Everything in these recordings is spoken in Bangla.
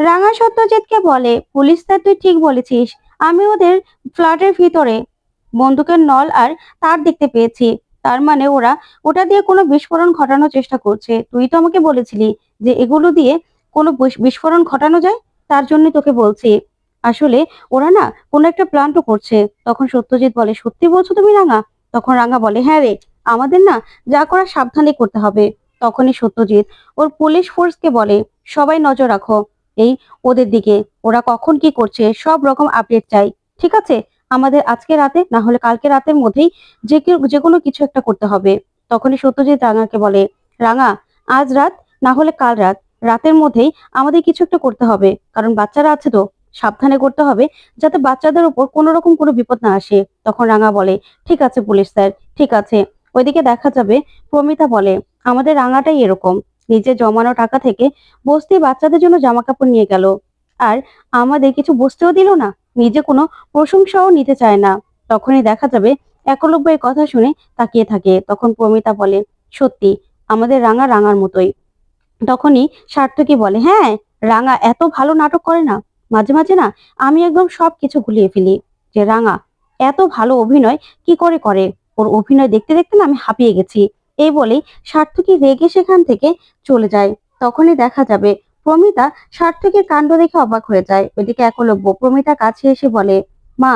রাঙা সত্যজিৎকে বলে, পুলিশ স্যার, তুই ঠিক বলেছিস। আমি ওদের ফ্ল্যাটের ভিতরে বন্দুকের নল আর তার দেখতে পেয়েছি। তার মানে ওরা ওটা দিয়ে কোনো বিস্ফোরণ ঘটানোর চেষ্টা করছে। তুই তো আমাকে বলেছিলি যে এগুলো দিয়ে কোনো বিস- বিস্ফোরণ ঘটানো যায়? তার জন্য তোকে বলছি। আসলে ওরা না কোনো একটা প্ল্যানও করছে। তখন সত্যজিৎ বলে, সত্যি বলছো তুমি রাঙা? তখন রাঙা বলে হ্যাঁ রে, আমাদের না যা করা সাবধানে করতে হবে। তখনই সত্যজিৎ ওর পুলিশ ফোর্সকে বলে, সবাই নজর রাখো। এই ওদের দিকে। ওরা কখন কি করছে, সব রকম আপডেট চাই, ঠিক আছে? আমাদের আজকে রাতে, না হলে কালকে রাতের মধ্যেই যে যে কোনো কিছু একটা করতে হবে। তখনই সত্যজিৎ রাঙাকে বলে, রাঙা, আজ রাত, না হলে কাল রাত, রাতের মধ্যেই আমাদের কিছু একটা করতে হবে। কারণ বাচ্চারা আছে তো, সাবধানে করতে হবে, যাতে বাচ্চাদের উপর কোনো রকম কোনো বিপদ না আসে। তখন রাঙা বলে, ঠিক আছে পুলিশ স্যার, ঠিক আছে। ওইদিকে দেখা যাবে, প্রমিতা বলে, আমাদের রাঙাটাই এরকম। নিজে জমানো টাকা থেকে বস্তি বাচ্চাদের জন্য জামা কাপড় নিয়ে গেল। আর আমাদের কিছু বসতেও দিল না, নিজে কোনো প্রশংসাও নিতে চায় না। তখনই দেখা যাবে একলব্য এই কথা শুনে তাকিয়ে থাকে। তখন প্রমিতা বলে, সত্যি, আমাদের রাঙা রাঙার মতোই। তখনই সার্থকী বলে হ্যাঁ রাঙা এত ভালো নাটক করে না। মাঝে মাঝে না আমি একদম সব কিছু গুলিয়ে ফেলি। যে রাঙা এত ভালো অভিনয় কি করে করে? ওর অভিনয় দেখতে দেখতে না আমি হাঁপিয়ে গেছি। এই বলেই সার্থকী রেগে সেখান থেকে চলে যায়। তখনই দেখা যাবে প্রমিতা সার্থকের কাণ্ড দেখে অবাক হয়ে যায়। ওইদিকে একলব্য প্রমিতা কাছে এসে বলে, মা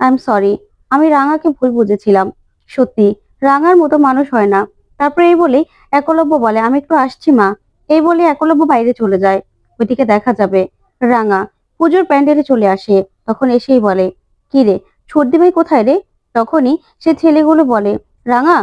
আই এম সরি আমি রাঙাকে ভুল বুঝেছিলাম। সত্যি, রাঙার মতো মানুষ হয় না। তারপরে এই বলেই একলব্য বলে, আমি একটু আসছি, মা। এই বলে একলব্য বাইরে চলে যায়। ওইদিকে দেখা যাবে রাঙা পুজোর প্যান্ডেলে চলে আসে। তখন এসেই বলে, কি রে, ছর্দি ভাই কোথায় রে? তখনই সে ছেলেগুলো বলে, রাঙা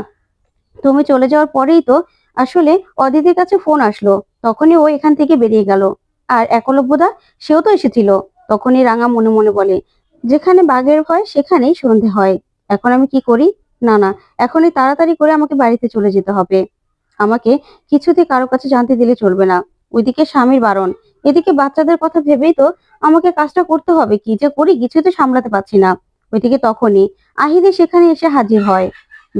তুমি চলে যাওয়ার পরেই তো আসলে অদিতির কাছে ফোন আসলো। তখনই ও এখান থেকে বেরিয়ে গেল। আর একলব্যদা, সেও তো এসেছিল। তখনই রাঙা মনে মনে বলে, যেখানে বাঘের ভয়, সেখানেই সন্ধে হয়। এখন আমি কি করি? না না, এখনই তাড়াতাড়ি করে আমাকে বাড়িতে চলে যেতে হবে। আমাকে কিছুতে কারও কাছে জানতে দিলে চলবে না। ওইদিকে স্বামীর বারণ। এদিকে বাচ্চাদের কথা ভেবেই তো আমাকে কাজটা করতে হবে। কি যে করি কিছুই তো সামলাতে পারছি না। ওইদিকে তখনই আহিদি সেখানে এসে হাজির হয়।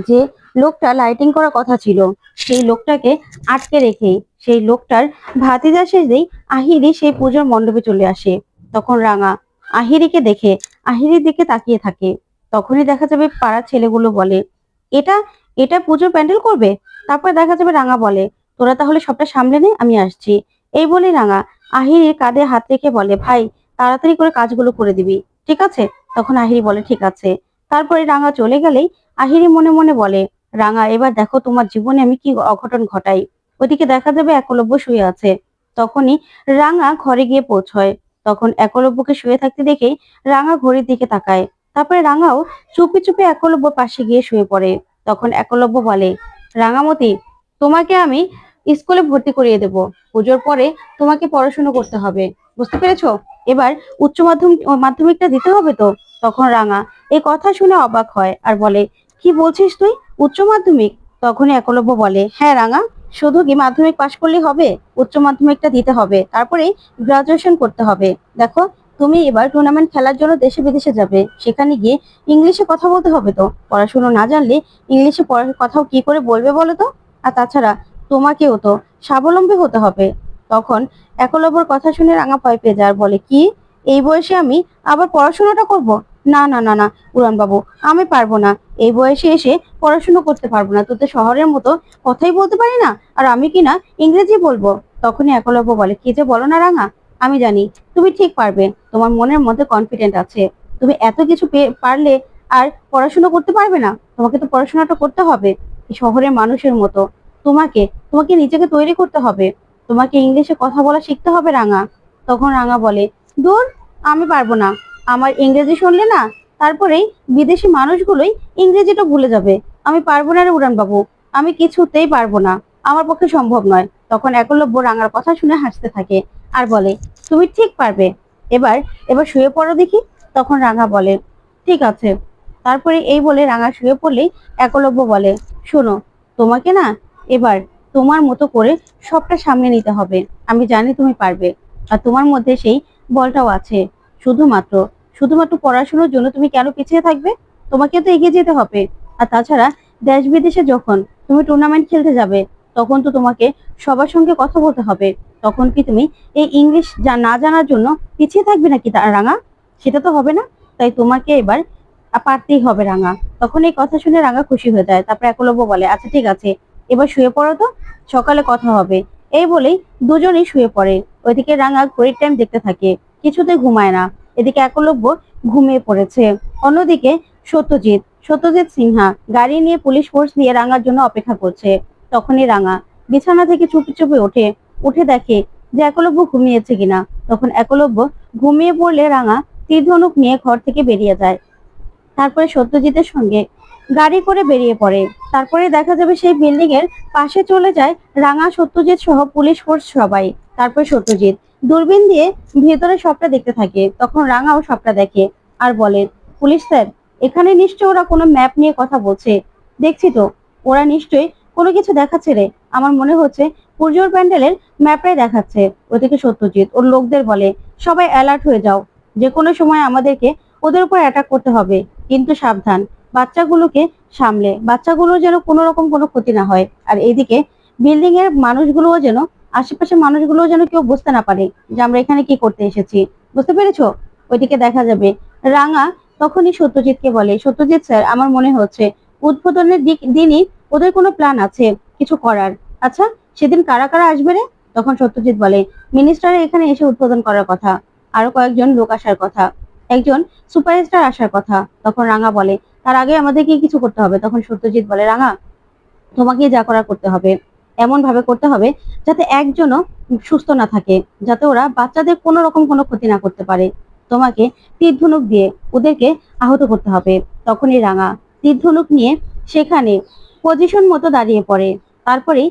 যে লোকটা লাইটিং করার কথা ছিল। সেই লোকটাকে আটকে রেখে সেই লোকটার ভাতিজা সেজেই আহিরি সেই পুজোর মণ্ডপে চলে আসে। তখন রাঙা আহিরিকে দেখে, আহিরির দিকে তাকিয়ে থাকে। তখনই দেখা যাবে পাড়ার ছেলেগুলো বলে, এটা এটা পুজোর প্যান্ডেল করবে? তারপরে দেখা যাবে রাঙা বলে, তোরা তাহলে সবটা সামলে নে, আমি আসছি। এই বলে রাঙা আহিরির কাঁধে হাত রেখে বলে, ভাই, তাড়াতাড়ি করে কাজগুলো করে দিবি, ঠিক আছে? তখন আহিরি বলে, ঠিক আছে। তারপরে রাঙা চলে গেলেই আহিরি মনে মনে বলে রাঙা, এবার দেখো তোমার জীবনে আমি কি অঘটন ঘটাই। ওদিকে দেখা যাবে একলব্য শুয়ে আছে। তখনই রাঙা ঘরে গিয়ে পৌঁছয়। তখন একলব্যকে শুয়ে থাকতে দেখেই রাঙা ঘড়ির দিকে তাকায়। তারপরে রাঙাও চুপি চুপি একলব্য পাশে গিয়ে শুয়ে পড়ে। তখন একলব্য বলে, রাঙামতি, তোমাকে আমি স্কুলে ভর্তি করিয়ে দেব। পুজোর পরে তোমাকে পড়াশোনা করতে হবে। বুঝতে পেরেছ? এবার উচ্চ মাধ্যমিক মাধ্যমিকটা দিতে হবে তো? তখন রাঙা এই কথা শুনে অবাক হয় আর বলে কি বলছিস তুই? উচ্চ মাধ্যমিক। তখনই একলব্য বলে হ্যাঁ রাঙা, শুধু কি মাধ্যমিক পাশ করলেই হবে? উচ্চ মাধ্যমিকটা দিতে হবে। তারপরে গ্রাজুয়েশন করতে হবে। দেখো, তুমি এবার টুর্নামেন্ট খেলার জন্য দেশে বিদেশে যাবে। সেখানে গিয়ে ইংলিশে কথা বলতে হবে তো। পড়াশুনো না জানলে ইংলিশে কথাও কি করে বলবে বলো তো? আর তাছাড়া তোমাকেও তো স্বাবলম্বী হতে হবে। তখন একলব্যর কথা শুনে রাঙা পেয়ে যায় আর বলে, কি? এই বয়সে আমি আবার পড়াশোনাটা করব? না না না না উড়ান বাবু আমি পারব না। এই বয়সে এসে পড়াশুনো করতে পারব না। তোদের শহরের মতো কথাই বলতে পারি না? আর আমি কি না ইংরেজি বলব? তখনই একলব্য বলে, কি যে বলো না, রাঙা? আমি জানি, তুমি ঠিক পারবে। তোমার মনের মধ্যে কনফিডেন্ট আছে। তুমি এত কিছু পারলে আর পড়াশুনো করতে পারবে না? তোমাকে তো পড়াশোনাটা করতে হবে। শহরের মানুষের মতো। তোমাকে তোমাকে নিজেকে তৈরি করতে হবে। তোমাকে ইংলিশে কথা বলা শিখতে হবে, রাঙা। তখন রাঙা বলে, দূর, আমি পারব না। আমার ইংরেজি শুনলে না তারপরেই বিদেশি মানুষগুলোই ইংরেজিটা ভুলে যাবে। আমি পারব না রে উড়ান বাবু। আমি কিছুতেই পারব না। আমার পক্ষে সম্ভব নয়। তখন একলব্য রাঙার কথা শুনে হাসতে থাকে আর বলে, তুমি ঠিক পারবে। এবার এবার শুয়ে পড়ো দেখি। তখন রাঙা বলে, ঠিক আছে। তারপরে এই বলে রাঙা শুয়ে পড়লেই একলব্য বলে, শোনো, তোমাকে না এবার তোমার মতো করে সবটা সামনে নিতে হবে। আমি জানি তুমি পারবে। আর তোমার মধ্যে সেই বলটাও আছে। শুধুমাত্র শুধুমাত্র পড়াশোনার জন্য তুমি কেন পিছিয়ে থাকবে? তোমাকে তো এগিয়ে যেতে হবে। আর তাছাড়া দেশ বিদেশে যখন তুমি টুর্নামেন্ট খেলতে যাবে, তখন তো তোমাকে সবার সঙ্গে কথা বলতে হবে। তখন কি তুমি এই ইংলিশ যা না জানার জন্য পিছিয়ে থাকবে নাকি রাঙা? সেটা তো হবে না। তাই তোমাকে এবার পারতেই হবে রাঙা। তখন এই কথা শুনে রাঙা খুশি হয়ে যায়। তারপরে একলব্য বলে আচ্ছা ঠিক আছে, এবার শুয়ে পড়ো তো, সকালে কথা হবে। এই বলেই দুজনেই শুয়ে পড়ে। ওইদিকে রাঙা ঘড়ির টাইম দেখতে থাকে কিছুতে ঘুমায় না। এদিকে একলব্য ঘুমিয়ে পড়েছে। অন্যদিকে সত্যজিৎ সত্যজিৎ সিনহা গাড়ি নিয়ে পুলিশ ফোর্স নিয়ে রাঙার জন্য অপেক্ষা করছে। তখনই রাঙা বিছানা থেকে চুপি চুপি ওঠে উঠে দেখে যে একলব্য ঘুমিয়েছে কিনা। তখন একলব্য ঘুমিয়ে পড়লে রাঙা তীর ধনুক নিয়ে ঘর থেকে বেরিয়ে যায়। তারপরে সত্যজিতের সঙ্গে গাড়ি করে বেরিয়ে পড়ে। তারপরে দেখা যাবে সেই বিল্ডিং এর পাশে চলে যায় রাঙা, সত্যজিৎ সহ পুলিশ ফোর্স সবাই। তারপরে সত্যজিৎ। দূরবীন দিয়ে ভেতরে সবটা দেখতে থাকে, তখন রাঙাও সবটা দেখে আর বলে, পুলিশ স্যার, এখানে নিশ্চয় ওরা কোনো ম্যাপ নিয়ে কথা বলছে। দেখছি তো, ওরা নিশ্চয়ই কোনো কিছু দেখাচ্ছে রে। আমার মনে হচ্ছে পুজোর প্যান্ডেলের ম্যাপটাই দেখাচ্ছে। ওদিকে সত্যজিৎ ওর লোকদের বলে, সবাই অ্যালার্ট হয়ে যাও। যে কোনো সময় আমাদেরকে ওদের উপর অ্যাটাক করতে হবে। কিন্তু সাবধান, বাচ্চাগুলোকে সামলে। বাচ্চাগুলো যেন কোনো রকম কোনো ক্ষতি না হয়। আর এইদিকে বিল্ডিং এর মানুষগুলোও যেন আশেপাশের মানুষগুলো যেন কেউ বুঝতে না পারে যে আমরা এখানে কি করতে এসেছি। বুঝতে পেরেছ? ওইদিকে দেখা যাবে। রাঙা তখনই সত্যজিৎকে বলে, সত্যজিৎ স্যার, আমার মনে হচ্ছে উদ্বোধনের দিক, দিনই ওদের কোনো প্ল্যান আছে, কিছু করার। আচ্ছা সেদিন কারা কারা আসবে রে? তখন সত্যজিৎ বলে মিনিস্টার এখানে এসে উদ্বোধন করার কথা, আরও কয়েকজন লোক আসার কথা, একজন সুপারস্টার আসার কথা। তখন রাঙা বলে, তার আগে আমাদেরকে কিছু করতে হবে। তখন সত্যজিৎ বলে, রাঙা তোমাকে যা করার করতে হবে। এমন ভাবে করতে হবে যাতে একজনও সুস্থ না থাকে, যাতে ওরা বাচ্চাদের কোনো রকম কোনো ক্ষতি না করতে পারে। তোমাকে তীর ধনুক দিয়ে ওদেরকে আহত করতে হবে। তখনই রাঙা তীর ধনুক নিয়ে সেখানে পজিশন মতো দাঁড়িয়ে পড়ে। তারপরেই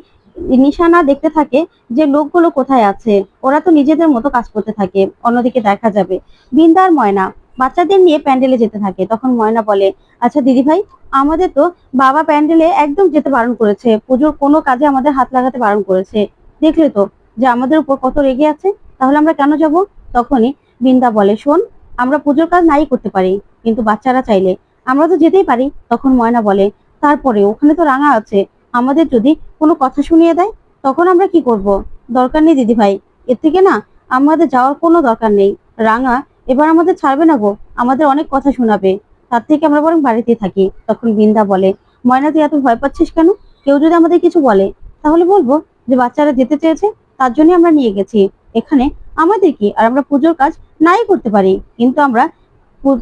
নিশানা দেখতে থাকে যে লোকগুলো কোথায় আছে। ওরা তো নিজেদের মতো কাজ করতে থাকে। অন্যদিকে দেখা যাবে বিন্দার ময়না বাচ্চাদের নিয়ে প্যান্ডেলে যেতে থাকে। তখন ময়না বলে আচ্ছা দিদি ভাই, আমাদের তো বাবা প্যান্ডেলে একদম যেতে বারণ করেছে। পুজোর কোনো কাজে আমাদের হাত লাগাতে বারণ করেছে। দেখলে তো যে আমাদের উপর কত রেগে আছে। তাহলে আমরা কেন যাব? তখনই বিন্দা বলে, শোন, আমরা পুজোর কাজ নাই করতে পারি, কিন্তু বাচ্চারা চাইলে। আমরা তো যেতেই পারি। তখন ময়না বলে, তারপরে ওখানে তো রাঙা আছে। আমাদের যদি কোনো কথা শুনিয়ে দেয়, তখন আমরা কি করব? দরকার নেই দিদি ভাই। এর থেকে না, আমাদের যাওয়ার কোনো দরকার নেই। রাঙা এবার আমাদের ছাড়বে না গো। আমাদের অনেক কথা শোনাবে। তার থেকে আমরা বরং বাড়িতে থাকি। তখন বিন্দা বলে, ময়না তুই এত ভয় পাচ্ছিস কেন? কেউ যদি আমাদের কিছু বলে, তাহলে বলব যে বাচ্চারা যেতে চেয়েছে, তার জন্য আমরা নিয়ে গেছি। এখানে আমাদের কি? আর আমরা পুজোর কাজ নাই করতে পারি। কিন্তু আমরা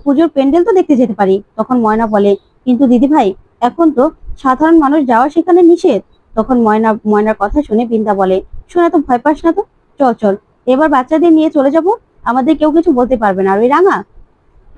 পুজোর প্যান্ডেল তো দেখতে যেতে পারি। তখন ময়না বলে, কিন্তু দিদি ভাই এখন তো সাধারণ মানুষ যাওয়া সেখানে নিষেধ। তখন ময়না, ময়নার কথা শুনে বিন্দা বলে, শুনে তো ভয় পাস না তো? চল চল, এবার বাচ্চাদের নিয়ে চলে যাব। আমাদের কেউ কিছু বলতে পারবে না। আর ওই রাঙা?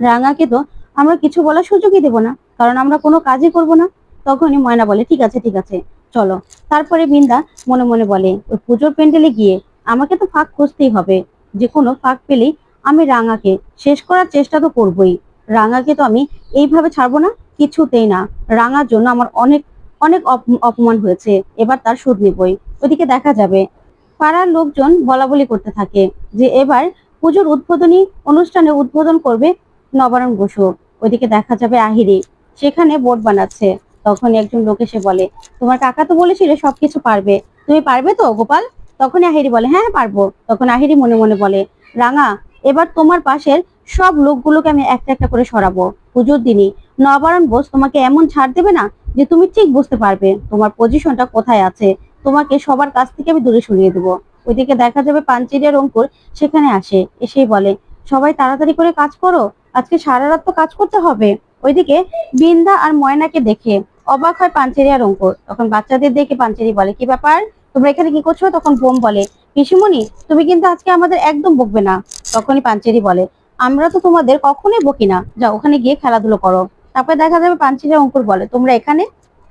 রাঙাকে তো আমরা কিছু বলার সুযোগই দেবো না, কারণ আমরা কোনো কাজই করব না। তখনই ময়না বলে, ঠিক আছে ঠিক আছে, চলো। তারপরে বিন্দা মনে মনে বলে, ওই পুজোর প্যান্ডেলে গিয়ে আমাকে তো ফাঁক খুঁজতেই হবে। যে কোনো ফাঁক পেলেই আমি রাঙাকে শেষ করার চেষ্টা তো করবই। রাঙাকে তো আমি এইভাবে ছাড়বো না, কিছুতেই না। রাঙার জন্য আমার অনেক অনেক অপ- অপমান হয়েছে। এবার তার সুদ নিবই। ওদিকে দেখা যাবে। পাড়ার লোকজন বলা বলি করতে থাকে যে, এবার পুজোর উদ্বোধনী অনুষ্ঠানে উদ্বোধন করবে নবারণ বসু। ওইদিকে দেখা যাবে আহিরি। সেখানে বোর্ড বানাচ্ছে। তখন একজন লোক এসে বলে, তোমার কাকা তো বলেছিল সবকিছু পারবে। তুমি পারবে তো, গোপাল? তখন আহিরি বলে হ্যাঁ পারব। তখন আহিরি মনে মনে বলে, রাঙা, এবার তোমার পাশের সব লোকগুলোকে আমি একটা একটা করে সরাবো। পুজোর দিনই নবারণ বোস তোমাকে এমন ছাড় দেবে না যে তুমি ঠিক বুঝতে পারবে তোমার পজিশনটা কোথায় আছে। তোমাকে সবার কাছ থেকে আমি দূরে সরিয়ে দেবো। ওইদিকে দেখা যাবে পাঞ্চেরিয়ার অঙ্কুর সেখানে আসে, এসেই বলে, সবাই তাড়াতাড়ি করে কাজ করো, আজকে সারা রাত তো কাজ করতে হবে। ওইদিকে বিন্দা আর ময়নাকে দেখে অবাক হয় পাঞ্চেরিয়ার অঙ্কুর। তখন বাচ্চাদের দেখে পাঞ্চেরি বলে, কি ব্যাপার? তোমরা এখানে কি করছ? তখন বোম বলে, পিসিমণি, তুমি কিন্তু আজকে আমাদের একদম বকবে না। তখনই পাঞ্চেরি বলে, আমরা তো তোমাদের কখনোই বকি না। যাও, ওখানে গিয়ে খেলাধুলো করো। তারপরে দেখা যাবে পাঞ্চেরিয়া অঙ্কুর বলে, তোমরা এখানে?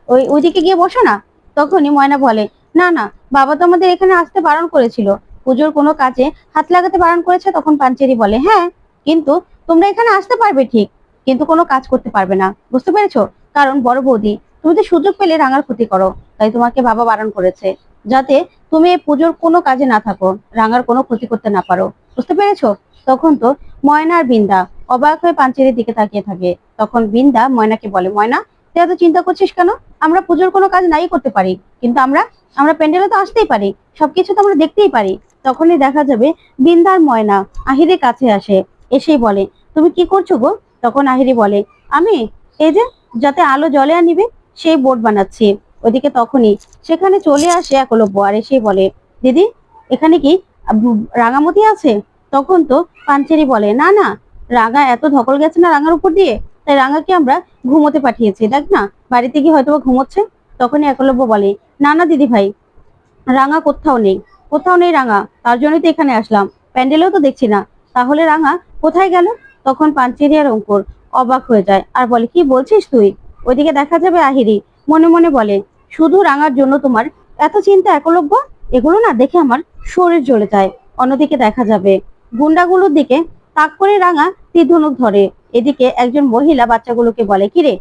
ওই, ওইদিকে গিয়ে বসো না? তখনই ময়না বলে না না, বাবা তো আমাদের এখানে আসতে বারণ করেছিল। পুজোর কোনো কাজে হাত লাগাতে বারণ করেছে তখন পাঞ্চেরি বলে হ্যাঁ কিন্তু তোমরা এখানে আসতে পারবে ঠিক, কিন্তু কোনো কাজ করতে পারবে না। বুঝতে পেরেছ? কারণ বড় বৌদি, তুমি তো সুযোগ পেলে রাঙার ক্ষতি করো, তাই তোমাকে বাবা বারণ করেছে। যাতে তুমি এই পুজোর কোনো কাজে না থাকো, রাঙার কোনো ক্ষতি করতে না পারো। বুঝতে পেরেছ? তখন তো ময়না আর বিন্দা অবাক হয়ে পাঞ্চেরির দিকে তাকিয়ে থাকে। তখন বিন্দা ময়নাকে বলে, ময়না, তুই এত চিন্তা করছিস কেন? আমরা পুজোর কোনো কাজ নাই করতে পারি, কিন্তু আমরা আমরা প্যান্ডেলে তো আসতেই পারি, সবকিছু তো আমরা দেখতেই পারি। তখনই দেখা যাবে বিন্দার ময়না আহিরের কাছে আসে, এসেই বলে, তুমি কি করছ গো? তখন আহিরি বলে, আমি, এই যে, যাতে আলো জলে আনিবে, সেই বোর্ড বানাচ্ছি। ওদিকে তখনই সেখানে চলে আসে একলব্য আর এসেই বলে, দিদি, এখানে কি রাঙামতি আছে? তখন তো পাঞ্চেরি বলে, না না, রাঙা এত ধকল গেছে না রাঙার উপর দিয়ে? তাই রাঙাকে আমরা ঘুমোতে পাঠিয়েছি, দেখ না? বাড়িতে গিয়ে হয়তো ঘুমোচ্ছে? তখনই একলব্য বলে, না না, দিদি ভাই, রাঙা কোথাও নেই কোথাও নেই রাঙা, তার জন্যই তো এখানে আসলাম। প্যান্ডেলেও তো দেখছি না। তাহলে রাঙা কোথায় গেল? তখন পাঞ্চেরি আর অঙ্কুর অবাক হয়ে যায়। আর বলে, কি বলছিস তুই? ওইদিকে দেখা যাবে আহিরি মনে মনে বলে, শুধু রাঙার জন্য তোমার এত চিন্তা একলব্য? এগুলো না দেখে আমার শরীর জ্বলে যায়। অন্যদিকে দেখা যাবে, গুন্ডাগুলোর দিকে তাক করে রাঙা তীর ধনুক ধরে। এদিকে একজন মহিলা বাচ্চাগুলোকে বলে, কিরে,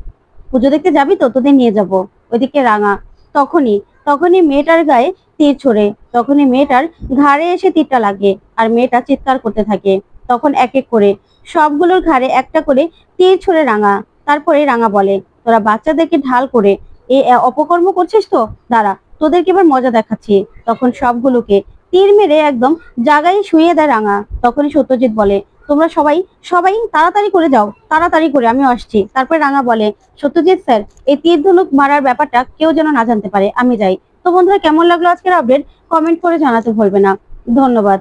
পুজো দেখতে যাবি তো? তোদের নিয়ে যাব। ওইদিকে রাঙা, তখনই তখনই মেয়েটার গায়ে তীর ছোড়ে। তখনই মেয়েটার ঘাড়ে এসে তীরটা লাগে আর মেয়েটা চিৎকার করতে থাকে। তখন এক এক করে সবগুলোর ঘাড়ে একটা করে তীর ছুঁড়ে রাঙা। তারপরে রাঙা বলে, তোরা বাচ্চাদেরকে ঢাল করে এ অপকর্ম করছিস তো? দাঁড়া, তোদেরকে এবার মজা দেখাচ্ছি। তখন সবগুলোকে তীর মেরে একদম জায়গায় শুয়ে দেয় রাঙা। তখনই সত্যজিৎ বলে তোমরা সবাই সবাই তাড়াতাড়ি করে যাও, তাড়াতাড়ি করে, আমি আসছি। তারপরে রাঙা বলে, সত্যজিৎ স্যার, এই তীর ধনুক মারার ব্যাপারটা কেউ যেন না জানতে পারে, আমি যাই। তো বন্ধুরা, কেমন লাগল আজকের আপডেট কমেন্ট করে জানাতে ভুলবে না। ধন্যবাদ।